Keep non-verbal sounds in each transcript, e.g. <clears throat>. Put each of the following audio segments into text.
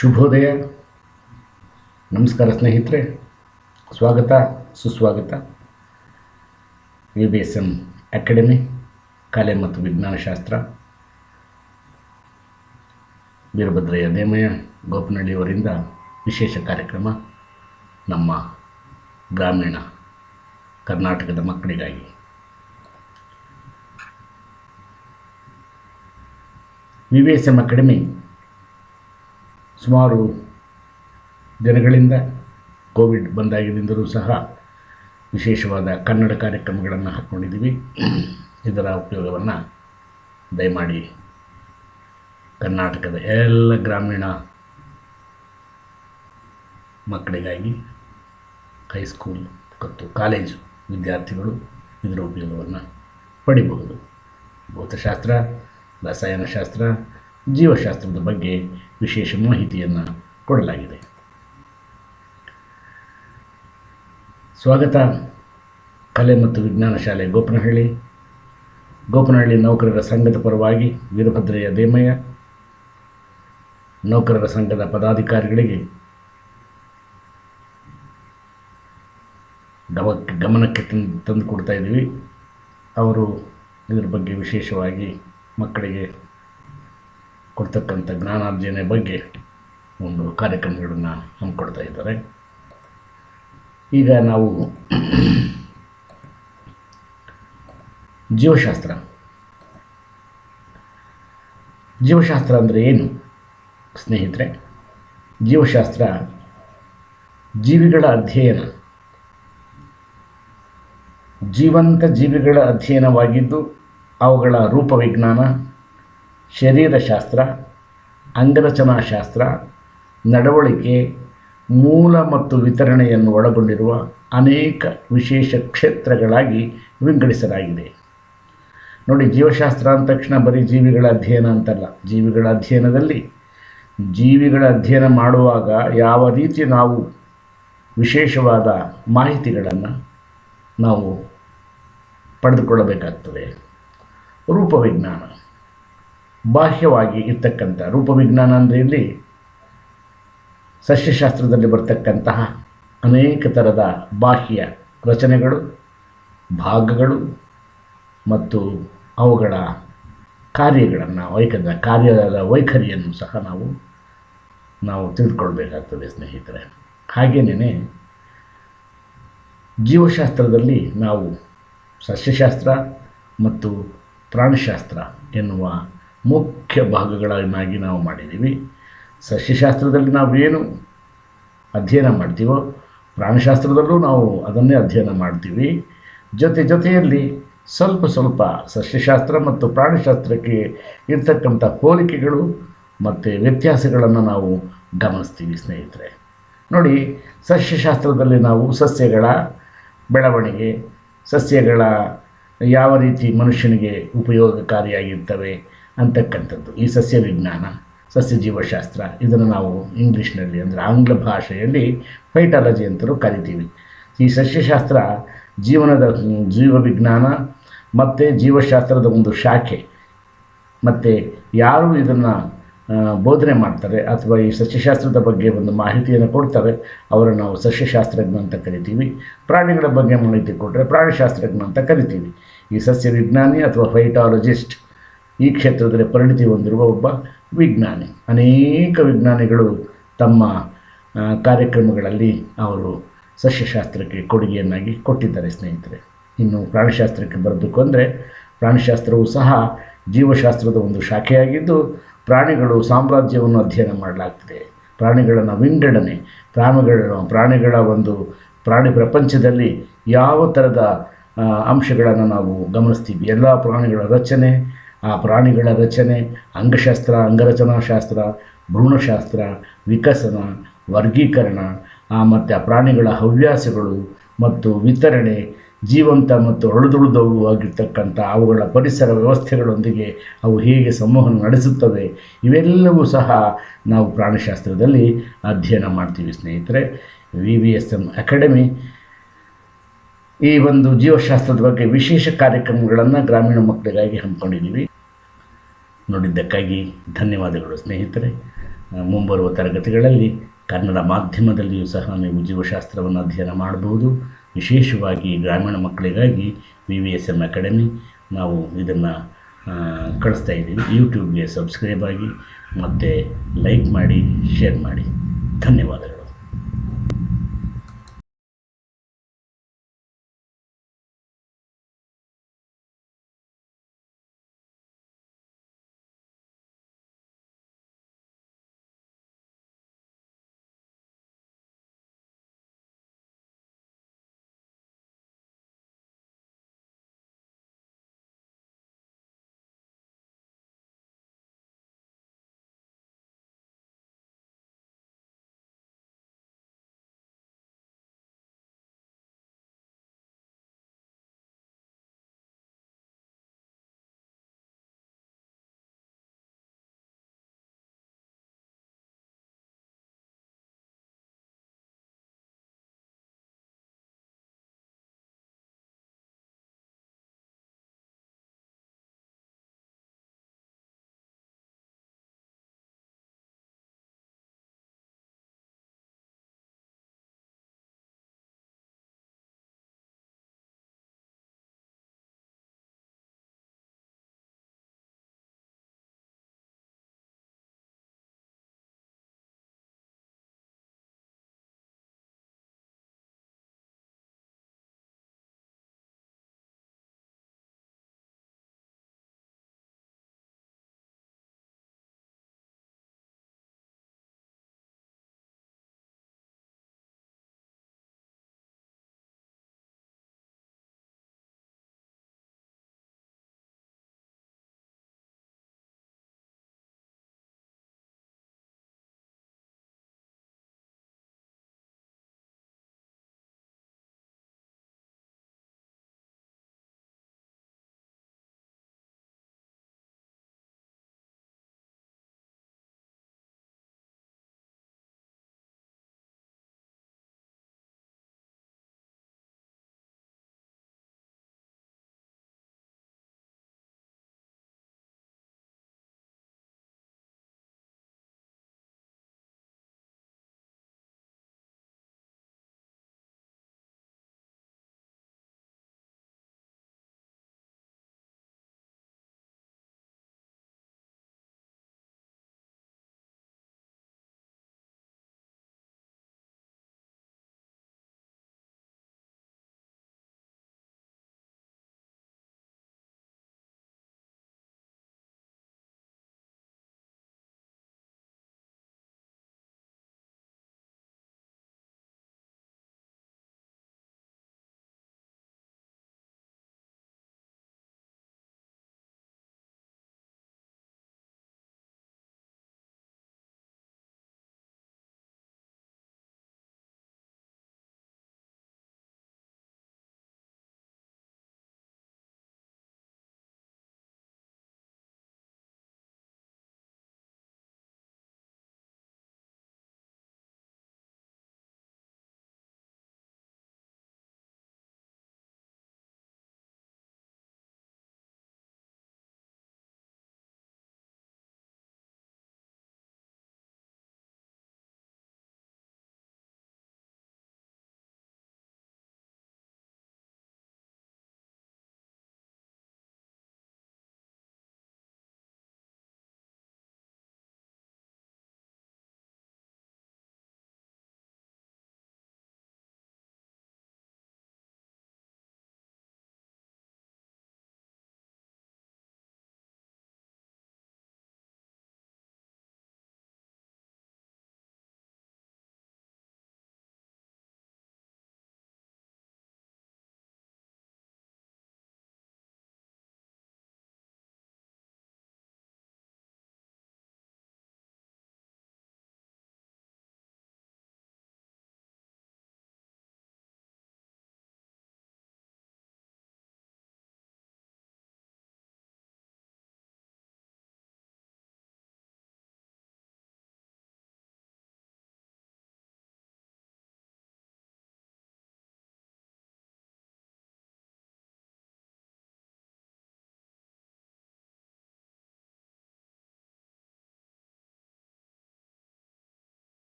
ಶುಭೋದಯ. ನಮಸ್ಕಾರ ಸ್ನೇಹಿತರೆ. ಸ್ವಾಗತ, ಸುಸ್ವಾಗತ. V B S M academy ಕಲೆ ಮತ್ತು ವಿಜ್ಞಾನಶಾಸ್ತ್ರ. ವೀರಭದ್ರಯ್ಯ ದೇಮಯ್ಯ ಗೋಪನಹಳ್ಳಿಯವರಿಂದ ವಿಶೇಷ ಕಾರ್ಯಕ್ರಮ ನಮ್ಮ ಗ್ರಾಮೀಣ ಕರ್ನಾಟಕದ ಮಕ್ಕಳಿಗಾಗಿ. V V S M academy ಸುಮಾರು ದಿನಗಳಿಂದ ಕೋವಿಡ್ ಬಂದಾಗಿನಿಂದಲೂ ಸಹ ವಿಶೇಷವಾದ ಕನ್ನಡ ಕಾರ್ಯಕ್ರಮಗಳನ್ನು ಹಾಕ್ಕೊಂಡಿದ್ದೀವಿ. ಇದರ ಉಪಯೋಗವನ್ನು ದಯಮಾಡಿ ಕರ್ನಾಟಕದ ಎಲ್ಲ ಗ್ರಾಮೀಣ ಮಕ್ಕಳಿಗಾಗಿ ಹೈಸ್ಕೂಲ್ ಮತ್ತು ಕಾಲೇಜು ವಿದ್ಯಾರ್ಥಿಗಳು ಇದರ ಉಪಯೋಗವನ್ನು ಪಡಿಬಹುದು. ಭೌತಶಾಸ್ತ್ರ, ರಸಾಯನಶಾಸ್ತ್ರ ಜೀವಶಾಸ್ತ್ರದ ಬಗ್ಗೆ ವಿಶೇಷ ಮಾಹಿತಿಯನ್ನು ಕೊಡಲಾಗಿದೆ. ಸ್ವಾಗತ. ಕಲೆ ಮತ್ತು ವಿಜ್ಞಾನ ಶಾಲೆ ಗೋಪನಹಳ್ಳಿ. ಗೋಪನಹಳ್ಳಿ ನೌಕರರ ಸಂಘದ ಪರವಾಗಿ ವೀರಭದ್ರಯ್ಯ ದೇಮಯ್ಯ. ನೌಕರರ ಸಂಘದ ಪದಾಧಿಕಾರಿಗಳಿಗೆ ಗಮ ಗಮನಕ್ಕೆ ತಂದು ತಂದು ಕೊಡ್ತಾ ಇದ್ದೀವಿ. ಅವರು ಇದರ ಬಗ್ಗೆ ವಿಶೇಷವಾಗಿ ಮಕ್ಕಳಿಗೆ ಕೊಡ್ತಕ್ಕಂಥ ಜ್ಞಾನಾರ್ಜನೆ ಬಗ್ಗೆ ಒಂದು ಕಾರ್ಯಕ್ರಮಗಳನ್ನು ಹಮ್ಮಿಕೊಡ್ತಾ ಇದ್ದಾರೆ. ಈಗ ನಾವು ಜೀವಶಾಸ್ತ್ರ. ಜೀವಶಾಸ್ತ್ರ ಅಂದರೆ ಏನು? ಸ್ನೇಹಿತರೆ, ಜೀವಶಾಸ್ತ್ರ ಜೀವಿಗಳ ಅಧ್ಯಯನ. ಜೀವಂತ ಜೀವಿಗಳ ಅಧ್ಯಯನವಾಗಿದ್ದು ಅವುಗಳ ರೂಪವಿಜ್ಞಾನ ಶರೀರಶಾಸ್ತ್ರ, ಅಂಗರಚನಾಶಾಸ್ತ್ರ, ನಡವಳಿಕೆ, ಮೂಲ ಮತ್ತು ವಿತರಣೆಯನ್ನು ಒಳಗೊಂಡಿರುವ ಅನೇಕ ವಿಶೇಷ ಕ್ಷೇತ್ರಗಳಾಗಿ ವಿಂಗಡಿಸಲಾಗಿದೆ. ನೋಡಿ, ಜೀವಶಾಸ್ತ್ರ ಅಂದ ತಕ್ಷಣ ಬರೀ ಜೀವಿಗಳ ಅಧ್ಯಯನ ಅಂತಲ್ಲ. ಜೀವಿಗಳ ಅಧ್ಯಯನದಲ್ಲಿ ಜೀವಿಗಳ ಅಧ್ಯಯನ ಮಾಡುವಾಗ ಯಾವ ರೀತಿ ನಾವು ವಿಶೇಷವಾದ ಮಾಹಿತಿಗಳನ್ನು ನಾವು ಪಡೆದುಕೊಳ್ಳಬೇಕಾಗ್ತದೆ. ರೂಪವಿಜ್ಞಾನ. ಬಾಹ್ಯವಾಗಿ ಇರ್ತಕ್ಕಂಥ ರೂಪವಿಜ್ಞಾನ ಅಂದರೆ ಇಲ್ಲಿ ಸಸ್ಯಶಾಸ್ತ್ರದಲ್ಲಿ ಬರ್ತಕ್ಕಂತಹ ಅನೇಕ ಥರದ ಬಾಹ್ಯ ರಚನೆಗಳು, ಭಾಗಗಳು ಮತ್ತು ಅವುಗಳ ಕಾರ್ಯಗಳನ್ನು ವೈಖರಿ ಕಾರ್ಯದ ವೈಖರಿಯನ್ನು ಸಹ ನಾವು ನಾವು ತಿಳಿದುಕೊಳ್ಬೇಕಾಗ್ತದೆ ಸ್ನೇಹಿತರೆ. ಹಾಗೇನೇ ಜೀವಶಾಸ್ತ್ರದಲ್ಲಿ ನಾವು ಸಸ್ಯಶಾಸ್ತ್ರ ಮತ್ತು ಪ್ರಾಣಿಶಾಸ್ತ್ರ ಎನ್ನುವ ಮುಖ್ಯ ಭಾಗಗಳನ್ನಾಗಿ ನಾವು ಮಾಡಿದ್ದೀವಿ. ಸಸ್ಯಶಾಸ್ತ್ರದಲ್ಲಿ ನಾವು ಏನು ಅಧ್ಯಯನ ಮಾಡ್ತೀವೋ, ಪ್ರಾಣಿಶಾಸ್ತ್ರದಲ್ಲೂ ನಾವು ಅದನ್ನೇ ಅಧ್ಯಯನ ಮಾಡ್ತೀವಿ. ಜೊತೆ ಜೊತೆಯಲ್ಲಿ ಸ್ವಲ್ಪ ಸ್ವಲ್ಪ ಸಸ್ಯಶಾಸ್ತ್ರ ಮತ್ತು ಪ್ರಾಣಿಶಾಸ್ತ್ರಕ್ಕೆ ಇರ್ತಕ್ಕಂಥ ಹೋಲಿಕೆಗಳು ಮತ್ತು ವ್ಯತ್ಯಾಸಗಳನ್ನು ನಾವು ಗಮನಿಸ್ತೀವಿ ಸ್ನೇಹಿತರೆ. ನೋಡಿ ಸಸ್ಯಶಾಸ್ತ್ರದಲ್ಲಿ ನಾವು ಸಸ್ಯಗಳ ಬೆಳವಣಿಗೆ, ಸಸ್ಯಗಳ ಯಾವ ರೀತಿ ಮನುಷ್ಯನಿಗೆ ಉಪಯೋಗಕಾರಿಯಾಗಿರ್ತವೆ ಅಂತಕ್ಕಂಥದ್ದು. ಈ ಸಸ್ಯ ವಿಜ್ಞಾನ ಸಸ್ಯ ಜೀವಶಾಸ್ತ್ರ ಇದನ್ನು ನಾವು ಇಂಗ್ಲೀಷ್ನಲ್ಲಿ ಅಂದರೆ ಆಂಗ್ಲ ಭಾಷೆಯಲ್ಲಿ ಫೈಟಾಲಜಿ ಅಂತಲೂ ಕರಿತೀವಿ. ಈ ಸಸ್ಯಶಾಸ್ತ್ರ ಜೀವನದ ಜೀವ ವಿಜ್ಞಾನ ಮತ್ತು ಜೀವಶಾಸ್ತ್ರದ ಒಂದು ಶಾಖೆ. ಮತ್ತು ಯಾರು ಇದನ್ನು ಬೋಧನೆ ಮಾಡ್ತಾರೆ ಅಥವಾ ಈ ಸಸ್ಯಶಾಸ್ತ್ರದ ಬಗ್ಗೆ ಒಂದು ಮಾಹಿತಿಯನ್ನು ಕೊಡ್ತಾರೆ, ಅವರನ್ನು ನಾವು ಸಸ್ಯಶಾಸ್ತ್ರಜ್ಞ ಅಂತ ಕರಿತೀವಿ. ಪ್ರಾಣಿಗಳ ಬಗ್ಗೆ ಮಾಹಿತಿ ಕೊಟ್ಟರೆ ಪ್ರಾಣಿಶಾಸ್ತ್ರಜ್ಞ ಅಂತ ಕರಿತೀವಿ. ಈ ಸಸ್ಯ ವಿಜ್ಞಾನಿ ಅಥವಾ ಫೈಟಾಲಜಿಸ್ಟ್ ಈ ಕ್ಷೇತ್ರದಲ್ಲಿ ಪರಿಣಿತಿ ಹೊಂದಿರುವ ಒಬ್ಬ ವಿಜ್ಞಾನಿ. ಅನೇಕ ವಿಜ್ಞಾನಿಗಳು ತಮ್ಮ ಕಾರ್ಯಕ್ರಮಗಳಲ್ಲಿ ಅವರು ಸಸ್ಯಶಾಸ್ತ್ರಕ್ಕೆ ಕೊಡುಗೆಯನ್ನಾಗಿ ಕೊಟ್ಟಿದ್ದಾರೆ ಸ್ನೇಹಿತರೆ. ಇನ್ನು ಪ್ರಾಣಿಶಾಸ್ತ್ರಕ್ಕೆ ಬರಬೇಕು ಅಂದರೆ ಪ್ರಾಣಿಶಾಸ್ತ್ರವು ಸಹ ಜೀವಶಾಸ್ತ್ರದ ಒಂದು ಶಾಖೆಯಾಗಿದ್ದು ಪ್ರಾಣಿಗಳು ಸಾಮ್ರಾಜ್ಯವನ್ನು ಅಧ್ಯಯನ ಮಾಡಲಾಗ್ತದೆ. ಪ್ರಾಣಿಗಳನ್ನು ವಿಂಗಡಣೆ, ಪ್ರಾಣಿಗಳ ಪ್ರಾಣಿಗಳ ಒಂದು ಪ್ರಾಣಿ ಪ್ರಪಂಚದಲ್ಲಿ ಯಾವ ಥರದ ಅಂಶಗಳನ್ನು ನಾವು ಗಮನಿಸ್ತೀವಿ? ಎಲ್ಲ ಪ್ರಾಣಿಗಳ ರಚನೆ ಆ ಪ್ರಾಣಿಗಳ ರಚನೆ, ಅಂಗಶಾಸ್ತ್ರ, ಅಂಗರಚನಾಶಾಸ್ತ್ರ, ಭ್ರೂಣಶಾಸ್ತ್ರ, ವಿಕಸನ, ವರ್ಗೀಕರಣ ಮತ್ತು ಆ ಪ್ರಾಣಿಗಳ ಹವ್ಯಾಸಗಳು ಮತ್ತು ವಿತರಣೆ, ಜೀವಂತ ಮತ್ತು ಹೊಳೆದುಳಿದವು ಆಗಿರ್ತಕ್ಕಂಥ ಅವುಗಳ ಪರಿಸರ ವ್ಯವಸ್ಥೆಗಳೊಂದಿಗೆ ಅವು ಹೇಗೆ ಸಂವಹನ ನಡೆಸುತ್ತವೆ, ಇವೆಲ್ಲವೂ ಸಹ ನಾವು ಪ್ರಾಣಿಶಾಸ್ತ್ರದಲ್ಲಿ ಅಧ್ಯಯನ ಮಾಡ್ತೀವಿ ಸ್ನೇಹಿತರೆ. V V S M academy ಈ ಒಂದು ಜೀವಶಾಸ್ತ್ರದ ಬಗ್ಗೆ ವಿಶೇಷ ಕಾರ್ಯಕ್ರಮಗಳನ್ನು ಗ್ರಾಮೀಣ ಮಕ್ಕಳಿಗಾಗಿ ಹಮ್ಮಿಕೊಂಡಿದ್ದೀವಿ. ನೋಡಿದ್ದಕ್ಕಾಗಿ ಧನ್ಯವಾದಗಳು, ಸ್ನೇಹಿತರೆ. ಮುಂಬರುವ ತರಗತಿಗಳಲ್ಲಿ ಕನ್ನಡ ಮಾಧ್ಯಮದಲ್ಲಿಯೂ ಸಹ ನೀವು ಜೀವಶಾಸ್ತ್ರವನ್ನು ಅಧ್ಯಯನ ಮಾಡಬಹುದು. ವಿಶೇಷವಾಗಿ ಗ್ರಾಮೀಣ ಮಕ್ಕಳಿಗಾಗಿ V V S M academy ನಾವು ಇದನ್ನು ಕಳಿಸ್ತಾ ಇದ್ದೀವಿ. ಯೂಟ್ಯೂಬ್ಗೆ ಸಬ್ಸ್ಕ್ರೈಬ್ ಆಗಿ ಮತ್ತು ಲೈಕ್ ಮಾಡಿ ಶೇರ್ ಮಾಡಿ. ಧನ್ಯವಾದಗಳು.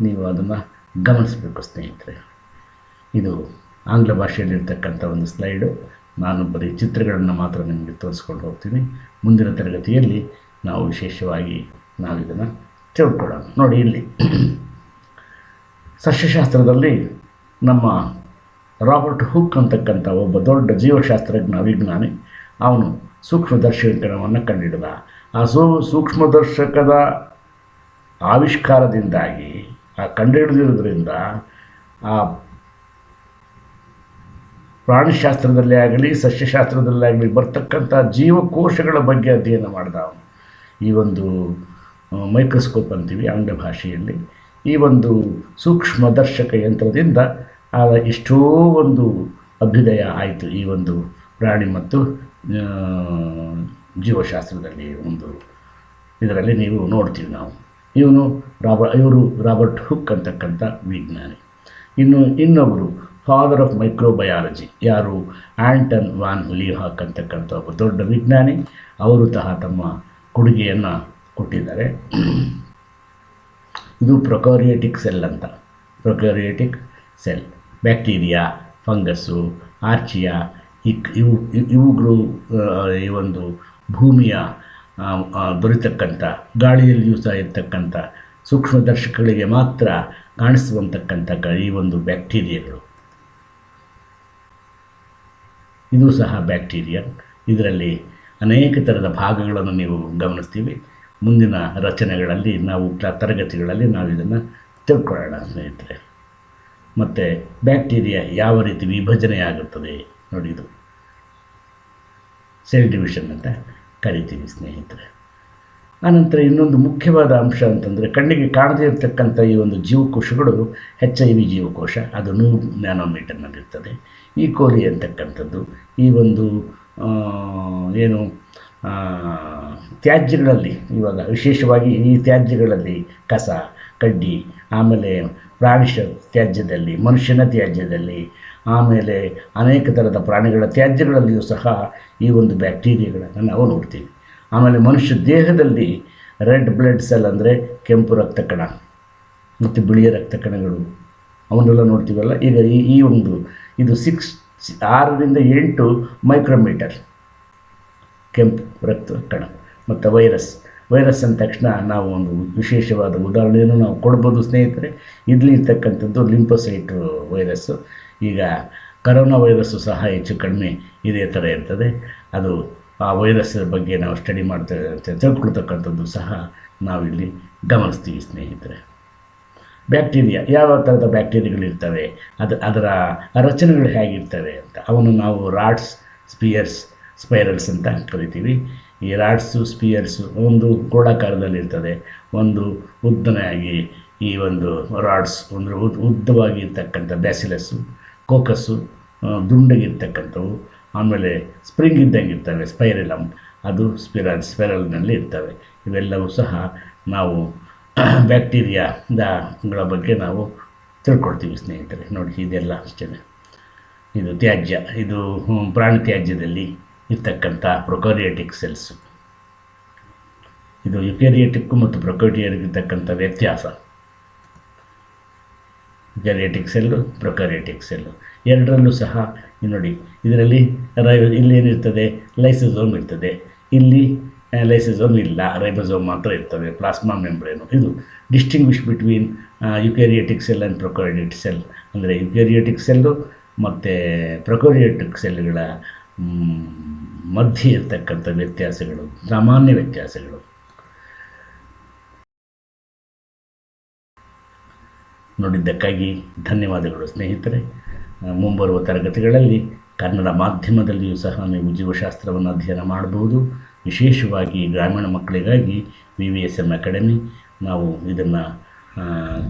ನೀವು ಅದನ್ನು ಗಮನಿಸಬೇಕು ಸ್ನೇಹಿತರೆ. ಇದು ಆಂಗ್ಲ ಭಾಷೆಯಲ್ಲಿರ್ತಕ್ಕಂಥ ಒಂದು ಸ್ಲೈಡು. ನಾನು ಬರೀ ಚಿತ್ರಗಳನ್ನು ಮಾತ್ರ ನಿಮಗೆ ತೋರಿಸ್ಕೊಂಡು ಹೋಗ್ತೀನಿ. ಮುಂದಿನ ತರಗತಿಯಲ್ಲಿ ನಾವು ವಿಶೇಷವಾಗಿ ನಾವು ಇದನ್ನು ತಿಳ್ಕೊಳ್ಳೋಣ. ನೋಡಿ ಇಲ್ಲಿ. ಸಸ್ಯಶಾಸ್ತ್ರದಲ್ಲಿ ನಮ್ಮ ರಾಬರ್ಟ್ ಹುಕ್ ಅಂತಕ್ಕಂಥ ಒಬ್ಬ ದೊಡ್ಡ ಜೀವಶಾಸ್ತ್ರಜ್ಞ ವಿಜ್ಞಾನಿ ಅವನು ಸೂಕ್ಷ್ಮದರ್ಶಕವನ್ನು ಕಂಡಿಡಿದ. ಆ ಸೂ ಸೂಕ್ಷ್ಮದರ್ಶಕದ ಆವಿಷ್ಕಾರದಿಂದಾಗಿ ಕಂಡುಹಿಡಿದಿರೋದ್ರಿಂದ ಆ ಪ್ರಾಣಿಶಾಸ್ತ್ರದಲ್ಲೇ ಆಗಲಿ, ಸಸ್ಯಶಾಸ್ತ್ರದಲ್ಲೇ ಆಗಲಿ ಬರ್ತಕ್ಕಂಥ ಜೀವಕೋಶಗಳ ಬಗ್ಗೆ ಅಧ್ಯಯನ ಮಾಡಿದ ಈ ಒಂದು ಮೈಕ್ರೋಸ್ಕೋಪ್ ಅಂತೀವಿ ಆಂಗ್ಲ ಭಾಷೆಯಲ್ಲಿ. ಈ ಒಂದು ಸೂಕ್ಷ್ಮದರ್ಶಕ ಯಂತ್ರದಿಂದ ಆದ ಎಷ್ಟೋ ಒಂದು ಅಭ್ಯುದಯ ಆಯಿತು ಈ ಒಂದು ಪ್ರಾಣಿ ಮತ್ತು ಜೀವಶಾಸ್ತ್ರದಲ್ಲಿ ಒಂದು ಇದರಲ್ಲಿ ನೀವು ನೋಡ್ತೀವಿ ನಾವು. ಇವನು ರಾಬ ಇವರು ರಾಬರ್ಟ್ ಹುಕ್ ಅಂತಕ್ಕಂಥ ವಿಜ್ಞಾನಿ. ಇನ್ನು ಇನ್ನೊಬ್ಬರು ಫಾದರ್ ಆಫ್ ಮೈಕ್ರೋಬಯಾಲಜಿ ಯಾರು? ಆ್ಯಂಟನ್ ವಾನ್ ಲೀಹಾಕ್ ಅಂತಕ್ಕಂಥ ಒಬ್ಬ ದೊಡ್ಡ ವಿಜ್ಞಾನಿ. ಅವರು ಸಹ ತಮ್ಮ ಕೊಡುಗೆಯನ್ನು ಕೊಟ್ಟಿದ್ದಾರೆ. ಇದು ಪ್ರೊಕೋರಿಯೇಟಿಕ್ ಸೆಲ್ ಅಂತ. Prokaryotic cell. Bacteria, fungus, archaea, ಇಕ್ ಇವು ಇವುಗಳು ಈ ಒಂದು ಭೂಮಿಯ ದೊರೆತಕ್ಕಂಥ ಗಾಳಿಯಲ್ಲಿಯೂ ಸಹ ಇರ್ತಕ್ಕಂಥ ಸೂಕ್ಷ್ಮದರ್ಶಕಗಳಿಗೆ ಮಾತ್ರ ಕಾಣಿಸುವಂತಕ್ಕಂಥ ಈ ಒಂದು ಬ್ಯಾಕ್ಟೀರಿಯಾಗಳು. ಇದು ಸಹ ಬ್ಯಾಕ್ಟೀರಿಯಾ. ಇದರಲ್ಲಿ ಅನೇಕ ಥರದ ಭಾಗಗಳನ್ನು ನೀವು ಗಮನಿಸ್ತೀವಿ. ಮುಂದಿನ ರಚನೆಗಳಲ್ಲಿ ನಾವು ತರಗತಿಗಳಲ್ಲಿ ನಾವು ಇದನ್ನು ತಿಳ್ಕೊಳ್ಳೋಣ ಸ್ನೇಹಿತರೆ. ಮತ್ತು ಬ್ಯಾಕ್ಟೀರಿಯಾ ಯಾವ ರೀತಿ ವಿಭಜನೆ ಆಗುತ್ತದೆ ನೋಡಿ ಇದು. ಸೆಲ್ ಡಿವಿಷನ್ ಅಂತ. ಕರಿತೀವಿ ಸ್ನೇಹಿತರೆ. ಆನಂತರ ಇನ್ನೊಂದು ಮುಖ್ಯವಾದ ಅಂಶ ಅಂತಂದರೆ ಕಣ್ಣಿಗೆ ಕಾಣದೇ ಇರತಕ್ಕಂಥ ಈ ಒಂದು ಜೀವಕೋಶಗಳು ಹೆಚ್ ಐ ವಿ ಜೀವಕೋಶ, ಅದು ನೂರು ನ್ಯಾನೋಮೀಟರ್ನಲ್ಲಿರ್ತದೆ. ಈ ಕೋಲಿ ಅಂತಕ್ಕಂಥದ್ದು, ಈ ಒಂದು ಏನು ತ್ಯಾಜ್ಯಗಳಲ್ಲಿ, ಇವಾಗ ವಿಶೇಷವಾಗಿ ಈ ತ್ಯಾಜ್ಯಗಳಲ್ಲಿ ಕಸ, ಕಡ್ಡಿ, ಆಮೇಲೆ ಪ್ರಾಣಿ ತ್ಯಾಜ್ಯದಲ್ಲಿ, ಮನುಷ್ಯನ ತ್ಯಾಜ್ಯದಲ್ಲಿ ಆಮೇಲೆ ಅನೇಕ ಥರದ ಪ್ರಾಣಿಗಳ ತ್ಯಾಜ್ಯಗಳಲ್ಲಿಯೂ ಸಹ ಈ ಒಂದು ಬ್ಯಾಕ್ಟೀರಿಯಾಗಳನ್ನು ನಾವು ನೋಡ್ತೀವಿ. ಆಮೇಲೆ ಮನುಷ್ಯ ದೇಹದಲ್ಲಿ ರೆಡ್ ಬ್ಲಡ್ ಸೆಲ್ ಅಂದರೆ ಕೆಂಪು ರಕ್ತ ಕಣ ಮತ್ತು ಬಿಳಿಯ ರಕ್ತ ಕಣಗಳು ಅವನ್ನೆಲ್ಲ ನೋಡ್ತೀವಲ್ಲ? ಈಗ ಈ ಈ ಒಂದು ಇದು ಸಿಕ್ಸ್ ಆರರಿಂದ ಎಂಟು ಮೈಕ್ರೋಮೀಟರ್ ಕೆಂಪು ರಕ್ತ ಕಣ ಮತ್ತು ವೈರಸ್. ವೈರಸ್ ಅಂದ ತಕ್ಷಣ ನಾವು ಒಂದು ವಿಶೇಷವಾದ ಉದಾಹರಣೆಯನ್ನು ನಾವು ಕೊಡ್ಬೋದು ಸ್ನೇಹಿತರೆ. ಇಲ್ಲಿ ಇರ್ತಕ್ಕಂಥದ್ದು ಲಿಂಪೋಸೈಟ್ ವೈರಸ್ಸು ಈಗ ಕರೋನಾ ವೈರಸ್ಸು ಸಹ ಹೆಚ್ಚು ಕಡಿಮೆ ಇದೇ ಥರ ಇರ್ತದೆ. ಅದು ಆ ವೈರಸ್ ಬಗ್ಗೆ ನಾವು ಸ್ಟಡಿ ಮಾಡ್ತಾ ತಿಳ್ಕೊಳ್ತಕ್ಕಂಥದ್ದು ಸಹ ನಾವಿಲ್ಲಿ ಗಮನಿಸ್ತೀವಿ ಸ್ನೇಹಿತರೆ. ಬ್ಯಾಕ್ಟೀರಿಯಾ ಯಾವ ಥರದ ಬ್ಯಾಕ್ಟೀರಿಯಾಗಳಿರ್ತವೆ ಅದು, ಅದರ ರಚನೆಗಳು ಹೇಗಿರ್ತವೆ ಅಂತ, ಅವನ್ನು ನಾವು ರಾಡ್ಸ್ ಸ್ಪಿಯರ್ಸ್, ಸ್ಪೈರಲ್ಸ್ ಅಂತ ಕರಿತೀವಿ. ಈ ರಾಡ್ಸು ಸ್ಪಿಯರ್ಸು ಒಂದು ಗೋಳಾಕಾರದಲ್ಲಿರ್ತದೆ ಒಂದು ಉದ್ದನೆಯಾಗಿ ಈ ಒಂದು ರಾಡ್ಸ್ ಒಂದು ಉದ್ದ ಉದ್ದವಾಗಿ ಇರ್ತಕ್ಕಂಥ ಬ್ಯಾಸಿಲಸ್ಸು ಕೋಕಸ್ಸು ದುಂಡಗಿರ್ತಕ್ಕಂಥವು, ಆಮೇಲೆ ಸ್ಪ್ರಿಂಗ್ ಇದ್ದಂಗೆ ಇರ್ತವೆ ಸ್ಪೈರಲಮ್, ಅದು ಸ್ಪಿರಲ್, ಸ್ಪೈರಲ್ನಲ್ಲಿ ಇರ್ತವೆ. ಇವೆಲ್ಲವೂ ಸಹ ನಾವು <clears throat> ಬ್ಯಾಕ್ಟೀರಿಯಾದಗಳ ಬಗ್ಗೆ ನಾವು ತಿಳ್ಕೊಳ್ತೀವಿ ಸ್ನೇಹಿತರೆ. ನೋಡಿ, ಇದೆಲ್ಲ ಅಷ್ಟೇ. ಇದು ತ್ಯಾಜ್ಯ, ಇದು ಪ್ರಾಣಿ ತ್ಯಾಜ್ಯದಲ್ಲಿ ಇರ್ತಕ್ಕಂಥ ಪ್ರೊಕೋರಿಯಟಿಕ್ ಸೆಲ್ಸು. ಇದು ಯುಕೇರಿಯಟಿಕ್ಕು ಮತ್ತು ಪ್ರೊಕೋರಿಯಟಿಕ್ ಇರ್ತಕ್ಕಂಥ ವ್ಯತ್ಯಾಸ. ಯುಕ್ಯಾರಿಯಟಿಕ್ ಸೆಲ್ಲು ಪ್ರೊಕಾರಿಯಟಿಕ್ ಸೆಲ್ಲು ಎರಡರಲ್ಲೂ ಸಹ ನೋಡಿ, ಇದರಲ್ಲಿ ರೈ ಇಲ್ಲೇನಿರ್ತದೆ ಲೈಸಿಸೋಮ್ ಇರ್ತದೆ. ಇಲ್ಲಿ ಲೈಸೋಸೋಮ್ ಇಲ್ಲ. ರೈಬೋಸೋಮ್ ಮಾತ್ರ ಇರ್ತವೆ. Plasma membrane. ಇದು distinguish between eukaryotic cell and prokaryotic cell. ಅಂದರೆ ಯುಕ್ಯಾರಿಯಟಿಕ್ ಸೆಲ್ಲು ಮತ್ತು ಪ್ರೊಕೋರಿಯಟಿಕ್ ಸೆಲ್ಗಳ ಮಧ್ಯೆ ಇರ್ತಕ್ಕಂಥ ವ್ಯತ್ಯಾಸಗಳು, ಸಾಮಾನ್ಯ ವ್ಯತ್ಯಾಸಗಳು. ನೋಡಿದ್ದಕ್ಕಾಗಿ ಧನ್ಯವಾದಗಳು, ಸ್ನೇಹಿತರೆ. ಮುಂಬರುವ ತರಗತಿಗಳಲ್ಲಿ ಕನ್ನಡ ಮಾಧ್ಯಮದಲ್ಲಿಯೂ ಸಹ ನೀವು ಜೀವಶಾಸ್ತ್ರವನ್ನು ಅಧ್ಯಯನ ಮಾಡಬಹುದು. ವಿಶೇಷವಾಗಿ ಗ್ರಾಮೀಣ ಮಕ್ಕಳಿಗಾಗಿ V V S M academy ನಾವು ಇದನ್ನು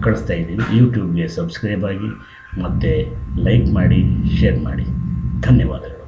ಕಳಿಸ್ತಾ ಇದ್ದೀವಿ. ಯೂಟ್ಯೂಬ್ಗೆ ಸಬ್ಸ್ಕ್ರೈಬ್ ಆಗಿ ಮತ್ತು ಲೈಕ್ ಮಾಡಿ ಶೇರ್ ಮಾಡಿ. ಧನ್ಯವಾದಗಳು.